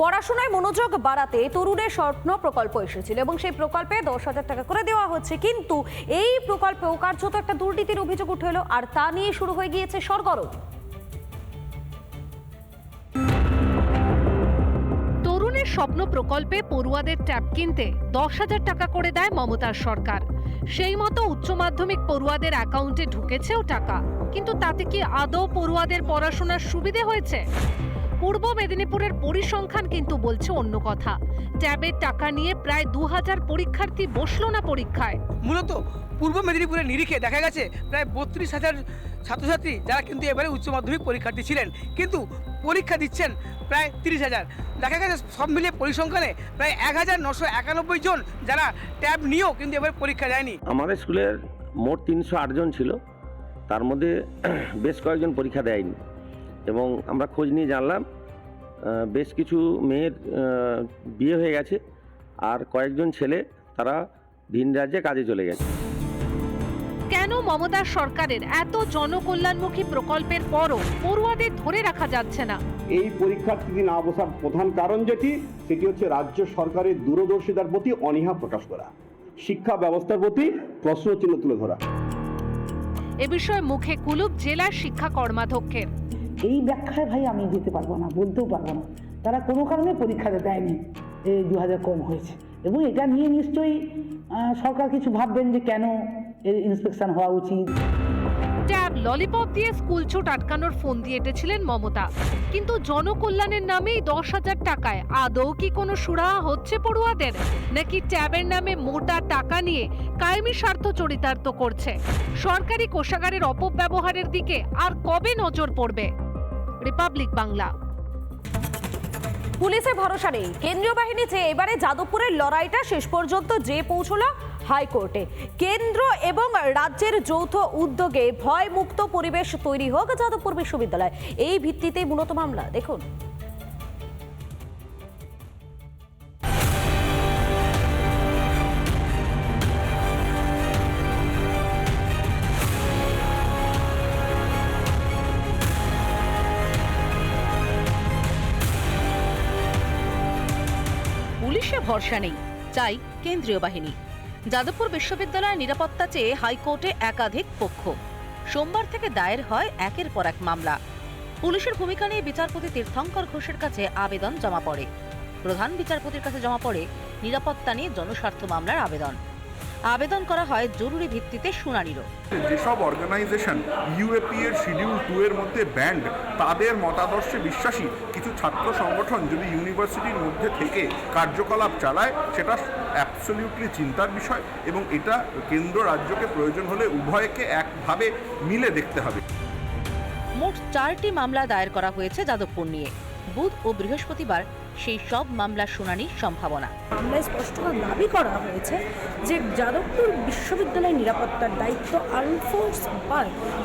পড়াশোনায় মনোযোগ বাড়াতে তরুণের স্বপ্ন প্রকল্প এসেছিল এবং সেই প্রকল্পে দশ হাজার টাকা করে দেওয়া হচ্ছে। কিন্তু এই প্রকল্পেও কার্যত একটা দুর্নীতির অভিযোগ উঠে এলো, আর তা নিয়ে শুরু হয়ে গিয়েছে সরগরম। তরুণের স্বপ্ন প্রকল্পে পড়ুয়াদের ট্যাব কিনতে দশ হাজার টাকা করে দেয় মমতার সরকার। সেই মতো উচ্চ মাধ্যমিক পড়ুয়াদের অ্যাকাউন্টে ঢুকেছেও টাকা। কিন্তু তাতে কি আদৌ পড়ুয়াদের পড়াশোনার সুবিধে হয়েছে? পূর্ব মেদিনীপুরের পরিসংখ্যান কিন্তু বলছে অন্য কথা। ট্যাবের টাকা নিয়ে প্রায় দু হাজার পরীক্ষার্থী বসল না পরীক্ষায়। মূলত পূর্ব মেদিনীপুরের নিরিখে দেখা গেছে প্রায় বত্রিশ হাজার ছাত্রছাত্রী যারা কিন্তু এবারে উচ্চ মাধ্যমিক পরীক্ষার্থী ছিলেন। কিন্তু পরীক্ষা দিচ্ছেন প্রায় তিরিশ হাজার দেখা গেছে সব মিলিয়ে পরিসংখ্যানে প্রায় এক হাজার নশো একানব্বই জন যারা ট্যাব নিয়েও কিন্তু এবারে পরীক্ষা দেয়নি। আমাদের স্কুলের মোট তিনশো আট জন ছিল। তার মধ্যে বেশ কয়েকজন পরীক্ষা দেয়নি। এবং আমরা খোঁজ নিয়ে জানলাম বেশ কিছু মেয়ের বিয়ে হয়ে গেছে আর কয়েকজন ছেলে তারা ভিন রাজ্যে কাজে চলে গেছে। কেন মমতার সরকারের এত জনকল্যাণমুখী প্রকল্পের পরও পড়ুয়াদের ধরে রাখা যাচ্ছে না? এই পরীক্ষার্থী না বসার প্রধান কারণ যেটি সেটি হচ্ছে রাজ্য সরকারের দূরদর্শিতার প্রতি অনীহা প্রকাশ করা শিক্ষা ব্যবস্থার প্রতি প্রশ্নচিহ্ন তুলে ধরা। এ বিষয়ে মুখে কুলুপ জেলার শিক্ষা কর্মাধ্যক্ষের। এই ব্যাখ্যায় ভাই আমি দিতে পারব না, বলতেও পারব না। তারা কোনো কারণে পরীক্ষাতে দেয়নি এই দু হাজার কম হয়েছে। এবং এটা নিয়ে নিশ্চয়ই সরকার কিছু ভাববেন যে কেন এর ইন্সপেকশন হওয়া উচিত। ট্যাব ললিপপ দিয়ে স্কুল ছুট আটকানোর ফোন দিয়ে এঁটেছিলেন মমতা। কিন্তু জনকল্যাণের নামেই দশ হাজার টাকায় আদৌ কি কোনো সুরাহা হচ্ছে পড়ুয়াদের? নাকি ট্যাবের নামে মোটা টাকা নিয়ে কায়েমি স্বার্থ চরিতার্থ করছে? সরকারি কোষাগারের অপব্যবহারের দিকে আর কবে নজর পড়বে? রিপাবলিক বাংলা পুলিশের ভরসা নেই। কেন্দ্রীয় বাহিনী যে এবারে যাদবপুরের লড়াইটা শেষ পর্যন্ত যে পৌঁছলো হাইকোর্টে। কেন্দ্র এবং রাজ্যের যৌথ উদ্যোগে ভয়মুক্ত পরিবেশ তৈরি হোক যাদবপুর বিশ্ববিদ্যালয়। এই ভিত্তিতেই মূলত মামলা, দেখুন। পুলিশে ভরসা নেই, চাই কেন্দ্রীয় বাহিনী। যাদবপুর বিশ্ববিদ্যালয়ের নিরাপত্তা চেয়ে হাইকোর্টে একাধিক পক্ষ। সোমবার থেকে দায়ের হয় একের পর এক মামলা। পুলিশের ভূমিকা নিয়ে বিচারপতি তীর্থঙ্কর ঘোষের কাছে আবেদন জমা পড়ে। প্রধান বিচারপতির কাছে জমা পড়ে নিরাপত্তা নিয়ে জনস্বার্থ মামলার আবেদন। আবেদন করা হয় জরুরি ভিত্তিতে শুনানিরও। যেসব অর্গানাইজেশন ইউএপি এর শিডিউল টু এর মধ্যে ব্যান্ড তাদের মতাদর্শে বিশ্বাসী কিছু ছাত্র সংগঠন যদি ইউনিভার্সিটির মধ্যে থেকে কার্যকলাপ চালায় সেটা অ্যাবসলিউটলি চিন্তার বিষয় এবং এটা কেন্দ্র রাজ্যকে প্রয়োজন হলে উভয়কে একভাবে মিলে দেখতে হবে। মোট চারটি মামলা দায়ের করা হয়েছে যাদবপুর নিয়ে। বুধ ও বৃহস্পতিবার সেই সব মামলার শুনানির সম্ভাবনা। মামলায় স্পষ্ট করে দাবি করা হয়েছে যে যাদবপুর বিশ্ববিদ্যালয়ের নিরাপত্তার দায়িত্ব আর্ম ফোর্স বা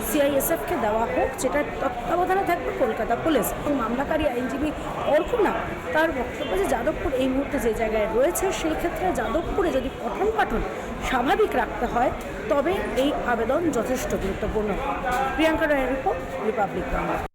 সিআইএসএফকে দেওয়া হোক যেটার তত্ত্বাবধানে থাকবে কলকাতা পুলিশ। এবং মামলাকারী আইনজীবী অর্কুনা তার বক্তব্য যে যাদবপুর এই মুহূর্তে যে জায়গায় রয়েছে, সেই ক্ষেত্রে যাদবপুরে যদি পঠন পাঠন স্বাভাবিক রাখতে হয়, তবে এই আবেদন যথেষ্ট গুরুত্বপূর্ণ। প্রিয়াঙ্কা রায়ের রিপোর্ট, রিপাবলিক বাংলা।